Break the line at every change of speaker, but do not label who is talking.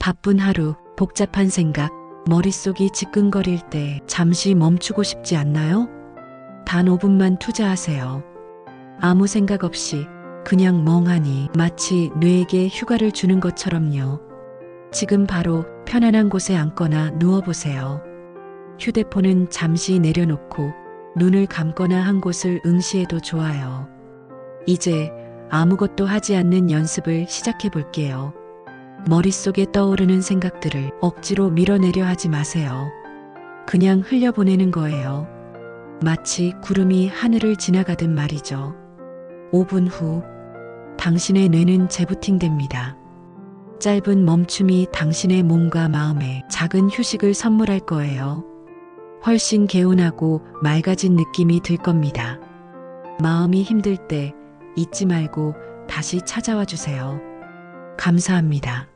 바쁜 하루, 복잡한 생각, 머릿속이 지끈거릴 때 잠시 멈추고 싶지 않나요? 단 5분만 투자하세요. 아무 생각 없이 그냥 멍하니 마치 뇌에게 휴가를 주는 것처럼요. 지금 바로 편안한 곳에 앉거나 누워보세요. 휴대폰은 잠시 내려놓고 눈을 감거나 한 곳을 응시해도 좋아요. 이제 아무것도 하지 않는 연습을 시작해 볼게요. 머릿속에 떠오르는 생각들을 억지로 밀어내려 하지 마세요. 그냥 흘려보내는 거예요. 마치 구름이 하늘을 지나가듯 말이죠. 5분 후, 당신의 뇌는 재부팅됩니다. 짧은 멈춤이 당신의 몸과 마음에 작은 휴식을 선물할 거예요. 훨씬 개운하고 맑아진 느낌이 들 겁니다. 마음이 힘들 때 잊지 말고 다시 찾아와 주세요. 감사합니다.